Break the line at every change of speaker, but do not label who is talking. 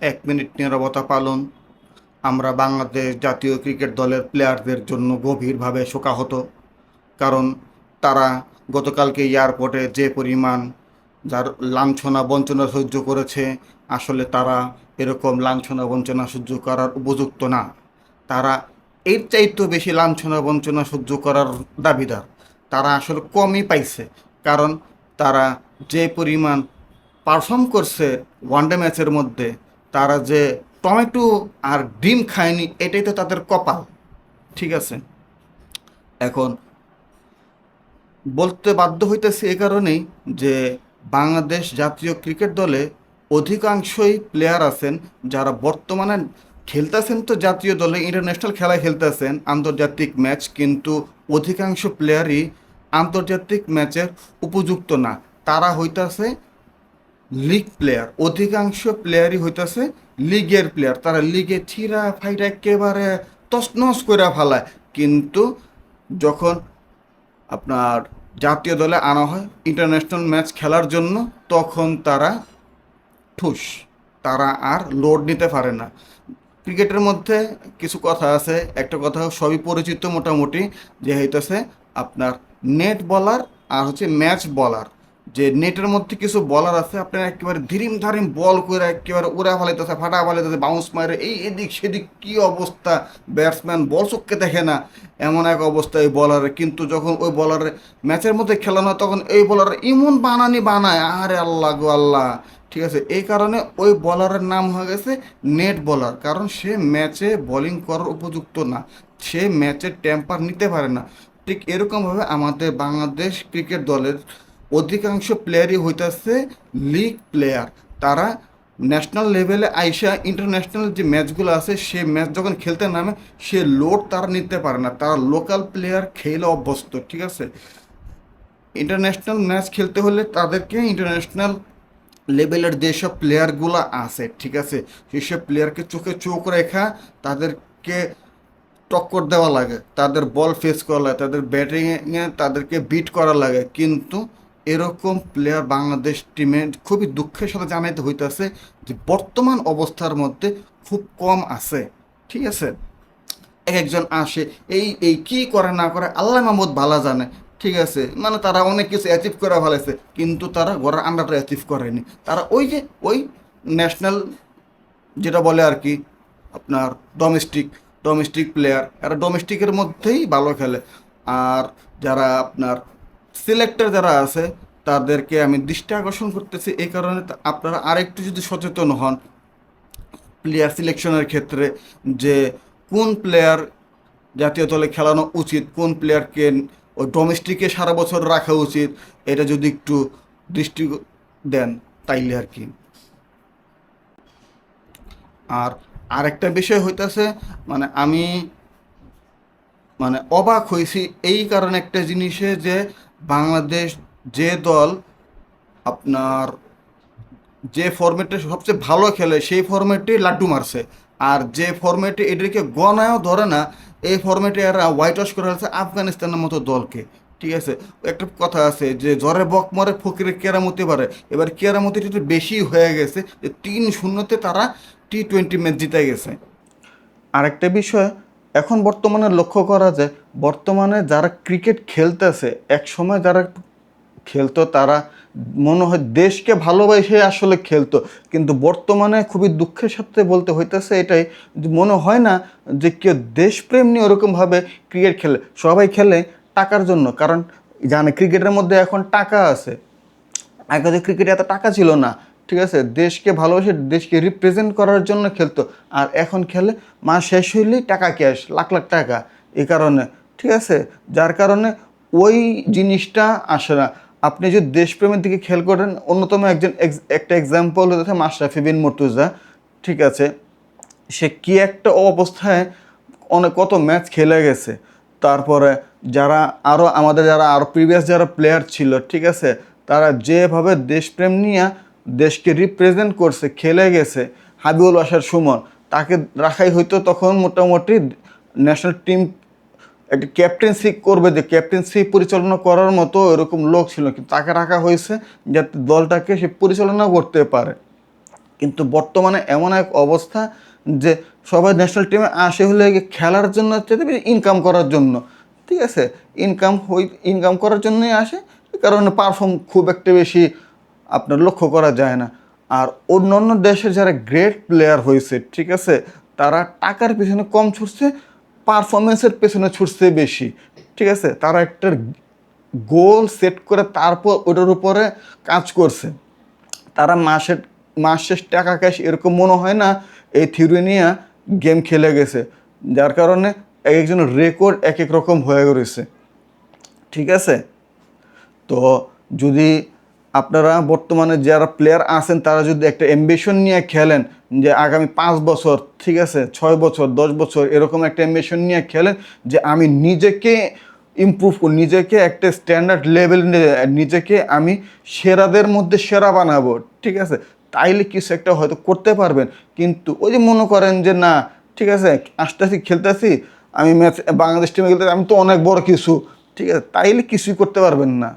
এক মিনিট নিরবতা পালন। আমরা বাংলাদেশ জাতীয় ক্রিকেট দলের প্লেয়ারদের জন্য গভীরভাবে শোকাহত, কারণ তারা গতকালকে এয়ারপোর্টে যে পরিমাণ যার লাঞ্ছনা বঞ্চনা সহ্য করেছে, আসলে তারা এরকম লাঞ্ছনা বঞ্চনা সহ্য করার উপযুক্ত না। তারা এর চাইতেও বেশি লাঞ্ছনা বঞ্চনা সহ্য করার দাবিদার। তারা আসলে কমই পাইছে, কারণ তারা যে পরিমাণ পারফর্ম করছে ওয়ানডে ম্যাচের মধ্যে তারা যে টমেটো আর ডিম খায়নি, এটাই তো তাদের কপাল। ঠিক আছে? এখন বলতে বাধ্য হইতেছে এ কারণেই যে বাংলাদেশ জাতীয় ক্রিকেট দলে অধিকাংশই প্লেয়ার আছেন, যারা বর্তমানে খেলতেছেন তো জাতীয় দলে ইন্টারন্যাশনাল খেলায় খেলতেছেন, আন্তর্জাতিক ম্যাচ কিন্তু অধিকাংশ প্লেয়ারই আন্তর্জাতিক ম্যাচের উপযুক্ত না। তারা হইতাছে লিগ প্লেয়ার অধিকাংশ প্লেয়ারই হইতাছে লিগের প্লেয়ার তারা লিগে থিরা ফাইটা একেবারে তসনস করে ফেলায়। কিন্তু যখন আপনার জাতীয় দলে আনা হয় ইন্টারন্যাশনাল ম্যাচ খেলার জন্য, তখন তারা ঠুস, তারা আর লোড নিতে পারে না। ক্রিকেটের মধ্যে কিছু কথা আছে, একটা কথা সবই পরিচিত মোটামুটি, যে হইতেছে আপনার নেট বলার আর হচ্ছে ম্যাচ বলার যে নেটের মধ্যে কিছু বলার আছে, আপনার একেবারে ধিরিম ধারিম বল করে একেবারে উড়া ফালাইতেছে, ফাটা ফালাইতেছে বাউন্স মারে, এই এদিক সেদিক কি অবস্থা? ব্যাটসম্যান বল চোখকে দেখে না, এমন এক অবস্থা এই বলারের কিন্তু যখন ওই বলারের ম্যাচের মধ্যে খেলানো হয়, তখন এই বলার ইমন বানানি বানায়। আরে আল্লাহ গো আল্লাহ। ঠিক আছে, এই কারণে ওই বলারের নাম হয়ে গেছে নেট বলার কারণ সে ম্যাচে বোলিং করার উপযুক্ত না। সে ম্যাচের টেম্পার নিতে পারে না। ঠিক এরকমভাবে আমাদের বাংলাদেশ ক্রিকেট দলের অধিকাংশ প্লেয়ারই হইতেছে লিগ প্লেয়ার তারা ন্যাশনাল লেভেলে আইসা ইন্টারন্যাশনাল যে ম্যাচগুলো আছে, সে ম্যাচ যখন খেলতে নামে, সে লোড তারা নিতে পারে না। তারা লোকাল প্লেয়ার খেলে অভ্যস্ত, ঠিক আছে? ইন্টারন্যাশনাল ম্যাচ খেলতে হলে তাদেরকে ইন্টারন্যাশনাল লেভেলের যেসব প্লেয়ারগুলো আছে, ঠিক আছে? সেসব প্লেয়ারকে চোখে চোখ রেখা তাদেরকে টক্কর দেওয়া লাগে। তাদের বল ফেস করা লাগে, তাদের ব্যাটিংয়ে তাদেরকে বিট করা লাগে। কিন্তু এরকম প্লেয়ার বাংলাদেশ টিমে খুবই দুঃখের সাথে জানাইতে হইতেছে যে বর্তমান অবস্থার মধ্যে খুব কম আছে। ঠিক আছে? এক একজন আসে, এই এই কি করে না করে আল্লাহ মাহমুদ ভালো জানে। ঠিক আছে? মানে তারা অনেক কিছু অ্যাচিভ করে ফেলেছে, কিন্তু তারা ঘরের আন্ডারটা অ্যাচিভ করেনি। তারা ওই যে, ওই ন্যাশনাল যেটা বলে আর কি, আপনার ডোমেস্টিক ডোমেস্টিক প্লেয়ার এরা ডোমেস্টিকের মধ্যেই ভালো খেলে। আর যারা আপনার সিলেক্টর যারা আছে, তাদেরকে আমি দৃষ্টি আকর্ষণ করতেছি। এই কারণে আপনারা আরেকটু যদি সচেতন হন প্লেয়ার সিলেকশনের ক্ষেত্রে যে কোন প্লেয়ার জাতীয় দলে খেলানো উচিত, কোন প্লেয়ারকে ওই ডোমেস্টিকে সারা বছর রাখা উচিত, এটা যদি একটু দৃষ্টি দেন, তাইলে আর কি। আর আরেকটা বিষয় হইতাছে মানে আমি মানে অবাক হয়েছি এই কারণে একটা জিনিসে যে বাংলাদেশ যে দল আপনার যে ফরম্যাটে সবচেয়ে ভালো খেলে, সেই ফরম্যাটে লাড্ডু মারছে। আর যে ফরম্যাটে এদেরকে গণায়ও ধরে না, এই ফরম্যাটে এরা হোয়াইট ওয়াশ করে ফেলছে আফগানিস্তানের মতো দলকে। ঠিক আছে? একটা কথা আছে যে, জ্বরে বক মরে, ফকিরের কেরামতি পারে এবার কেরামতিটা একটু বেশি হয়ে গেছে, যে তিন শূন্যতে তারা টি টোয়েন্টি ম্যাচ জিতে গেছে। আরেকটা বিষয় এখন বর্তমানে লক্ষ্য করা যায়, বর্তমানে যারা ক্রিকেট খেলতেছে, এক সময় যারা খেলতো, তারা মনে হয় দেশকে ভালোবাসে আসলে খেলতো। কিন্তু বর্তমানে খুবই দুঃখের সাথে বলতে হইতেছে এটাই মনে হয় না যে কেউ দেশপ্রেম নিয়ে ওরকমভাবে ক্রিকেট খেলে। সবাই খেলে টাকার জন্য, কারণ জানে ক্রিকেটের মধ্যে এখন টাকা আছে। আগে তো ক্রিকেটে এত টাকা ছিল না। ঠিক আছে? দেশকে ভালোবাসে, দেশকে রিপ্রেজেন্ট করার জন্য খেলতো। আর এখন খেলে মাস শেষ হইলেই টাকা ক্যাশ লাখ লাখ টাকা এই কারণে, ঠিক আছে? যার কারণে ওই জিনিসটা আসে না। আপনি যদি দেশপ্রেমের দিকে খেল করেন, অন্যতম একজন একটা এক্সাম্পল হচ্ছে মাশরাফি বিন মর্তুজা, ঠিক আছে? সে কি একটা অবস্থায় অনেক, কত ম্যাচ খেলে গেছে। তারপরে যারা আরও আমাদের যারা আরও প্রিভিয়াস যারা প্লেয়ার ছিল, ঠিক আছে? তারা যেভাবে দেশপ্রেম নিয়ে দেশকে রিপ্রেজেন্ট করছে, খেলে গেছে, হাবিবুল বাসার সুমন, তাকে রাখাই হয়তো তখন মোটামুটি ন্যাশনাল টিম একটা ক্যাপ্টেন্সি করবে, যে ক্যাপ্টেন্সি পরিচালনা করার মতো এরকম লোক ছিল, কিন্তু তাকে রাখা হয়েছে যাতে দলটাকে সে পরিচালনা করতে পারে। কিন্তু বর্তমানে এমন এক অবস্থা যে সবাই ন্যাশনাল টিমে আসে হলে খেলার জন্য ইনকাম করার জন্য। ঠিক আছে? ইনকাম হই ইনকাম করার জন্যই আসে কারণে পারফর্ম খুব একটা বেশি আপনার লক্ষ্য করা যায় না। আর অন্য অন্য দেশে যারা গ্রেট প্লেয়ার হয়েছে ঠিক আছে, তারা টাকার পেছনে কম ছুটছে পারফরমেন্সের পেছনে ছুটছে বেশি, ঠিক আছে, তারা একটা গোল সেট করে তারপর ওটার উপরে কাজ করছে। তারা মাসের মাস শেষ টাকা ক্যাশ এরকম মনে হয় না, এই থিওরি নিয়ে গেম খেলে গেছে, যার কারণে এক একজনের রেকর্ড এক এক রকম হয়ে রয়েছে ঠিক আছে। তো যদি আপনারা বর্তমানে যারা প্লেয়ার আছেন, তারা যদি একটা অ্যাম্বিশন নিয়ে খেলেন, যে আগামী পাঁচ বছর, ঠিক আছে, ছয় বছর, দশ বছর, এরকম একটা অ্যাম্বিশন নিয়ে খেলেন, যে আমি নিজেকে ইমপ্রুভ করি, নিজেকে একটা স্ট্যান্ডার্ড লেভেল নিজেকে আমি সেরাদের মধ্যে সেরা বানাবো, ঠিক আছে? তাইলে কিছু একটা হয়তো করতে পারবেন। কিন্তু ওই যে মনে করেন যে না, ঠিক আছে, আসতেছি, খেলতেছি, আমি ম্যাচ বাংলাদেশ টিমে খেলতে আমি তো অনেক বড় কিছু, ঠিক আছে? তাইলে কিছুই করতে পারবেন না।